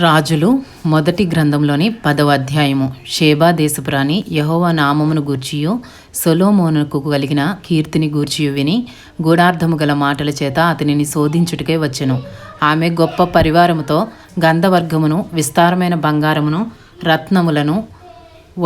రాజులు మొదటి గ్రంథంలోని పదవ అధ్యాయము. షేబా దేశపురాణి యహోవా నామమును గూర్చియు సొలోమోనుకు కలిగిన కీర్తిని గూర్చియు విని గూఢార్థము గల మాటల చేత అతనిని శోధించుటకే వచ్చెను. ఆమె గొప్ప పరివారముతో గంధవర్గమును విస్తారమైన బంగారమును రత్నములను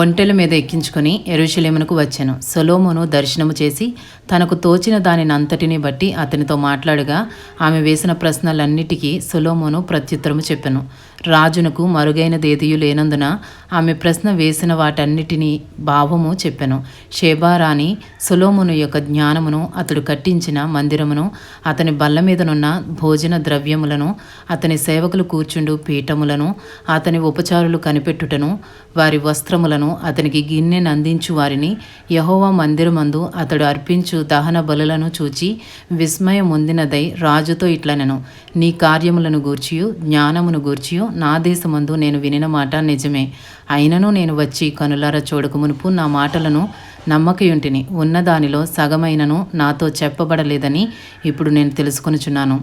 ఒంటెల మీద ఎక్కించుకొని ఎరుషలేమునకు వచ్చాను. సొలోమోను దర్శనము చేసి తనకు తోచిన దానిని అంతటిని బట్టి అతనితో మాట్లాడగా ఆమె వేసిన ప్రశ్నలన్నిటికీ సొలోమోను ప్రత్యుత్తరము చెప్పాను. రాజునకు మరుగైనదేదియు లేనందున ఆమె ప్రశ్న వేసిన వాటన్నిటినీ భావము చెప్పాను. షేబారాణి సొలోమోను యొక్క జ్ఞానమును అతడు కట్టించిన మందిరమును అతని బల్ల మీదనున్న భోజన ద్రవ్యములను అతని సేవకులు కూర్చుండు పీఠములను అతని ఉపచారులు కనిపెట్టుటను వారి వస్త్రములను అతనికి గిన్నెను అందించు వారిని యహోవా మందిరమందు అతడు అర్పించు దహన బలులను చూచి విస్మయముందినదై రాజుతో ఇట్లనెను. నీ కార్యములను గూర్చియు జ్ఞానమును గూర్చియు నా దేశమందు నేను వినిన మాట నిజమే. అయినను నేను వచ్చి కనులార చూడక మునుపు నా మాటలను నమ్మకయుంటిని. ఉన్నదానిలో సగమైనను నాతో చెప్పబడలేదని ఇప్పుడు నేను తెలుసుకొనుచున్నాను.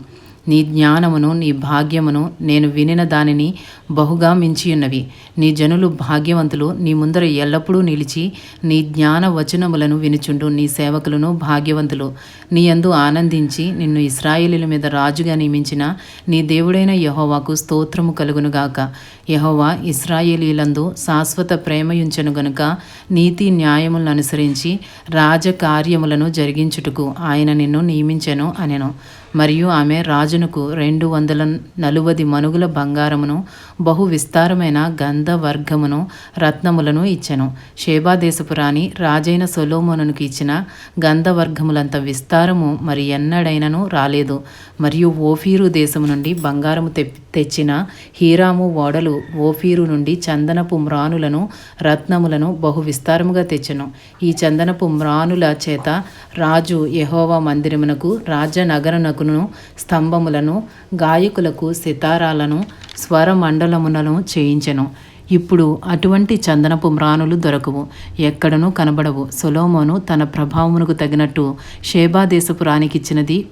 నీ జ్ఞానమును నీ భాగ్యమును నేను వినిన దానిని బహుగా మించియున్నవి. నీ జనులు భాగ్యవంతులు నీ ముందర ఎల్లప్పుడూ నిలిచి నీ జ్ఞాన వచనములను వినుచుండు నీ సేవకులను భాగ్యవంతులు. నీ యందు ఆనందించి నిన్ను ఇస్రాయేలీల మీద రాజుగా నియమించిన నీ దేవుడైన యహోవాకు స్తోత్రము కలుగునుగాక. యహోవా ఇస్రాయేలీలందు శాశ్వత ప్రేమయుంచను గనుక నీతి న్యాయములను అనుసరించి రాజకార్యములను జరిగించుటకు ఆయన నిన్ను నియమించెను అనెను. మరియు ఆమె రాజునకు రెండు వందల నలువది మనుగుల బంగారమును బహు విస్తారమైన గంధ వర్గమును రత్నములను ఇచ్చెను. శేబాదేశపు రాణి రాజైన సొలోమోనునికి ఇచ్చిన గంధవర్గములంత విస్తారము మరి ఎన్నడైనను రాలేదు. మరియు ఓఫీరు దేశము నుండి బంగారము తె తెచ్చిన హీరాము ఓడలు ఓఫీరు నుండి చందనపు మ్రానులను రత్నములను బహు విస్తారముగా తెచ్చెను. ఈ చందనపు మ్రానుల చేత రాజు యహోవా మందిరమునకు రాజనగరనకును స్తంభములను గాయకులకు సితారాలను స్వరమండలములను చేయించెను. ఇప్పుడు అటువంటి చందనపు మ్రానులు దొరకవు. ఎక్కడనూ కనబడవు. సొలోమోను తన ప్రభావమునకు తగినట్టు షేబా దేశపు రాణికిచ్చినది.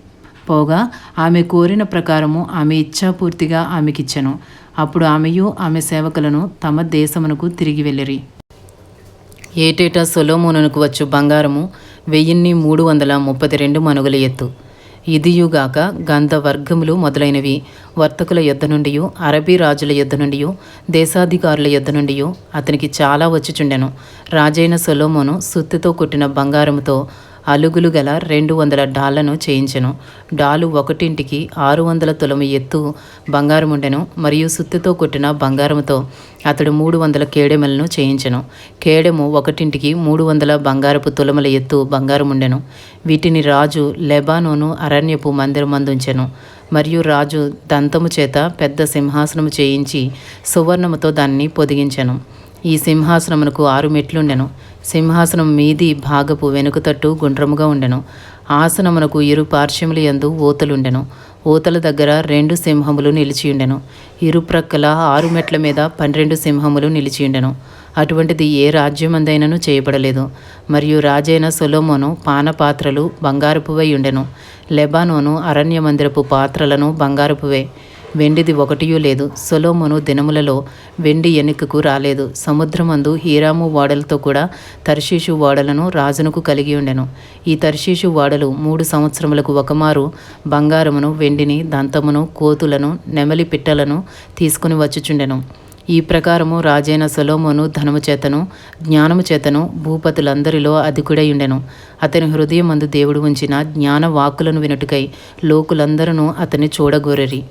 పోగా ఆమె కోరిన ప్రకారము ఆమె ఇచ్ఛాపూర్తిగా ఆమెకిచ్చెను. అప్పుడు ఆమెయు ఆమె సేవకులను తమ దేశమునకు తిరిగి వెళ్ళిరి. ఏటేటా సొలోమోనునకు వచ్చు బంగారము? వెయ్యిన్ని మూడు వందల ముప్పది రెండు మనుగుల ఎత్తు. ఇదియుగాక గంధవర్గములు మొదలైనవి. వర్తకుల యుద్ధ నుండి అరబీ రాజుల యుద్ధ నుండి దేశాధికారుల యుద్ధ నుండి అతనికి చాలా వచ్చిచుండెను. రాజైన సొలోమోను సుత్తితో కుట్టిన బంగారముతో అలుగులు గల రెండు వందల డాళ్ళను చేయించెను. డాలు ఒకటింటికి ఆరు వందల తులము ఎత్తు బంగారముండెను మరియు సుత్తితో కుట్టిన బంగారముతో అతడు మూడు వందల కేడెమలను చేయించెను. కేడెము ఒకటింటికి మూడు వందల బంగారపు తులముల ఎత్తు బంగారముండెను. వీటిని రాజు లెబానోను అరణ్యపు మందిరమందుంచెను. మరియు రాజు దంతము చేత పెద్ద సింహాసనము చేయించి సువర్ణముతో దాన్ని పొదిగించెను. ఈ సింహాసనమునకు ఆరు మెట్లుండెను. సింహాసనం మీది భాగపు వెనుక తట్టు గుండ్రముగా ఉండెను. ఆసనమునకు ఇరు పార్శ్వముల యందు ఓతలుండెను. ఊతల దగ్గర రెండు సింహములు నిలిచియుండెను. ఇరు ప్రక్కల ఆరు మెట్ల మీద పన్నెండు సింహములు నిలిచియుండెను. అటువంటిది ఏ రాజ్యమందైనను చేయబడలేదు. మరియు రాజైన సొలోమోను పానపాత్రలు బంగారపువై ఉండెను. లెబానోను అరణ్య మందిరపు పాత్రలను బంగారపువే. వెండిది ఒకటియూ లేదు. సొలోమోను దినములలో వెండి ఎన్నికకు రాలేదు. సముద్రమందు హీరాము ఓడలతో కూడా తర్షీషు ఓడలను రాజునకు కలిగి ఉండెను. ఈ తర్షీషు వాడలు మూడు సంవత్సరములకు ఒకమారు బంగారమును వెండిని దంతమును కోతులను నెమలి పిట్టలను తీసుకుని వచ్చుచుండెను. ఈ ప్రకారము రాజైన సొలోమోను ధనము చేతను జ్ఞానము చేతను భూపతులందరిలో అధికుడై ఉండెను అతని హృదయమందు దేవుడు ఉంచిన జ్ఞాన వాక్కులను వినుటకై లోకులందరూ అతన్ని చూడగోరరి.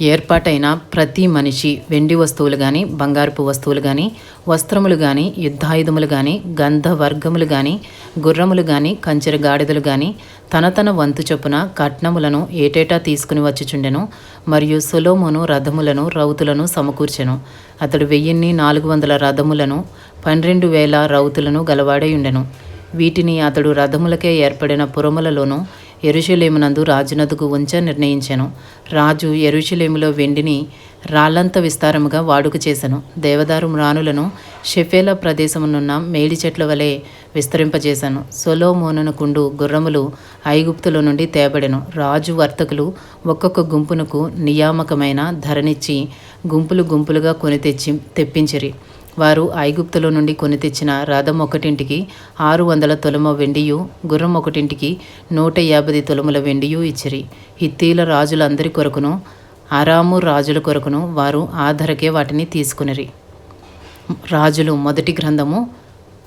ఏర్పాటైన ప్రతి మనిషి వెండి వస్తువులు కానీ బంగారపు వస్తువులు కానీ వస్త్రములు కానీ యుద్ధాయుధములు కానీ గంధవర్గములు కానీ గుర్రములు కానీ కంచెర గాడిదలు కానీ తన తన వంతు చొప్పున కట్నములను ఏటేటా తీసుకుని వచ్చుచుండెను మరియు సులోమును రథములను రౌతులను సమకూర్చెను. అతడు వెయ్యిన్ని నాలుగు వందల రథములను పన్నెండు వేల రౌతులను గలవాడై ఉండెను. వీటిని అతడు రథములకే ఏర్పడిన పురములలోనూ ఎరుషలేమునందు రాజునదుకు ఉంచ నిర్ణయించాను. రాజు ఎరుషలేములో వెండిని రాళ్ళంత విస్తారముగా వాడుక చేశాను దేవదారు మ్రానులను షెఫేల ప్రదేశమునున్న మేడి చెట్ల వలె విస్తరింపజేశాను సొలోమోనునకుండు గుర్రములు ఐగుప్తుల నుండి తేబడెను. రాజు వర్తకులు ఒక్కొక్క గుంపునకు నియామకమైన ధరనిచ్చి గుంపులు గుంపులుగా కొని తెచ్చి తెప్పించిరి. వారు ఐగుప్తులో నుండి కొని తెచ్చిన రథం ఒకటింటికి ఆరు వందల తొలమ వెండియు గుర్రం ఒకటింటికి నూట యాభై తొలముల వెండియు ఇచ్చిరి. హిత్తీల రాజులందరి కొరకును అరాము రాజుల కొరకును వారు ఆధరకే వాటిని తీసుకునిరి. రాజులు మొదటి గ్రంథము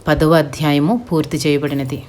పదవ అధ్యాయము పూర్తి చేయబడినది.